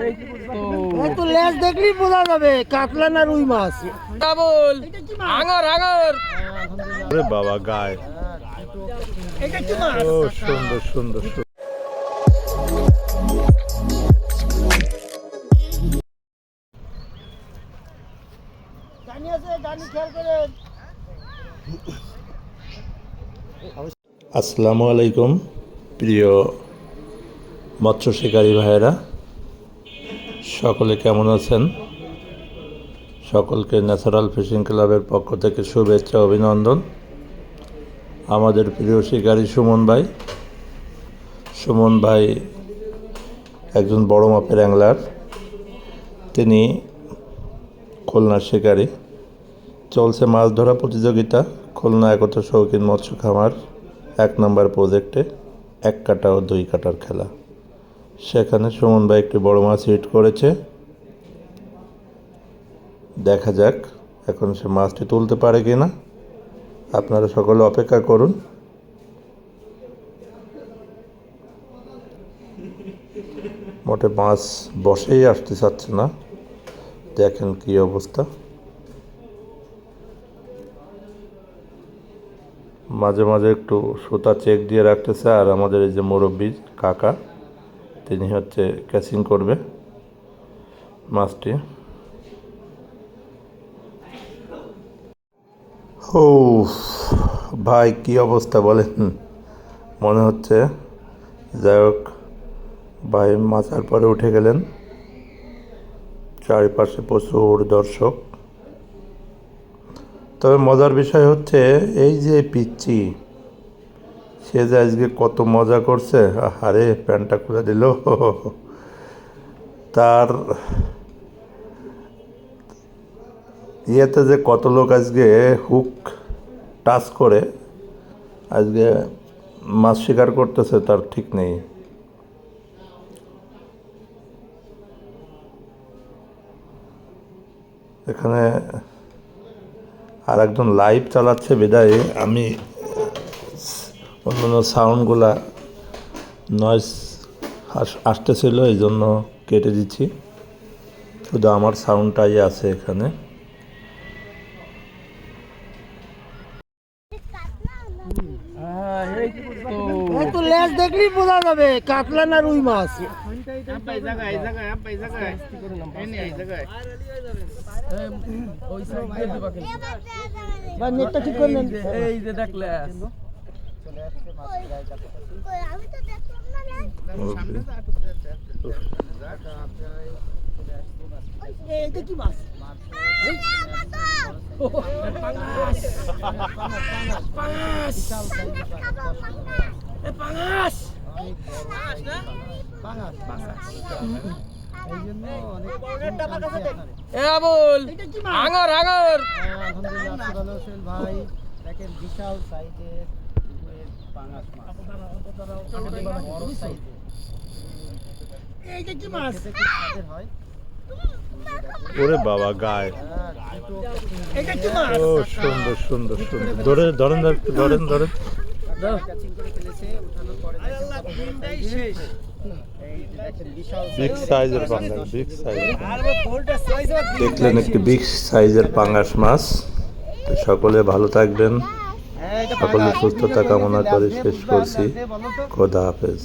এই এই তো লেজ দেখলেই বোঝা যাবে কাতলা না রুই মাছ। ডাবল আঙর বাবা গায়। এটা কি মাছ? ও সুন্দর সুন্দর আসসালামু আলাইকুম প্রিয় মৎস্য শিকারী ভাইয়েরা, সকলে কেমন আছেন? সকলকে ন্যাচারাল ফিশিং ক্লাবের পক্ষ থেকে শুভেচ্ছা, অভিনন্দন। আমাদের প্রিয় শিকারী সুমন ভাই সুমন ভাই একজন বড় মাপের অ্যাংলার। তিনি খুলনার শিকারী। চলছে মাছ ধরা প্রতিযোগিতা, খুলনা একত্র শৌখিন মৎস্য খামার, এক নম্বর প্রজেক্টে এক কাটা ও দুই কাটার খেলা। সেখানে সুমন ভাই একটি বড় মাছ হিট করেছে। দেখা যাক এখন সে মাছটি তুলতে পারে কি না আপনারা সকলে অপেক্ষা করুন। মোটে মাছ বসেই আসতে চাচ্ছে না। দেখেন কি অবস্থা। মাঝে মাঝে একটু সুতা চেক দিয়ে রাখতেছে আর আমাদের এই যে মুরব্বী কাকা। তিনি হচ্ছে ক্যাচিং করবে মাছটি। ও ভাই, কি অবস্থা বলেন? মনে হচ্ছে, যাই হোক, ভাই মাথার পরে উঠে গেলেন। চারিপাশে প্রচুর দর্শক। তবে মজার বিষয় হচ্ছে, এই যে পিচ্ছি সে যে আজকে কত মজা করছে। আরে প্যান্টটা খুলে দিল। তার ইয়েতে যে কত লোক আজকে হুক টাচ করে, আজকে মাছ শিকার করতেছে, তার ঠিক নেই। এখানে আর একজন লাইভ চালাচ্ছে, বিদায়। আমি অন্যান্য সাউন্ডগুলা নয়েস আসতেছিল এই জন্য কেটে দিচ্ছি। শুধু আমার সাউন্ডটাই আছে এখানে। তো লেজ দেখলেই বোঝা যাবে কাতলা না রুই মাছ। ওই সাইড দিয়ে দিবা কিন্তু ভাই নেটটা ঠিক করে নেন এই আমি তো দেখলাম না না। এই, এটা কি মাছ? পাঙাশ। এ আবুল এটা কি মাছ? আঙর আঙর। আলহামদুলিল্লাহ ভালো আছেন ভাই। দেখেন বিশাল সাইজের পাঙাশ মাছ। এইটা কি মাছ? খেতে খুব স্বাদের হয়। ওরে বাবা গায়। ও সুন্দর সুন্দর সুন্দর। ধরে ধরেন ধরেন ধরেন বিগ সাইজের পাঙ্গাস বিগ সাইজ দেখলেন একটি বিগ সাইজের পাঙ্গাস মাছ। সকলে ভালো থাকবেন। সকলে সুস্থতা কামনা করে শেষ করছি। খোদা হাফেজ।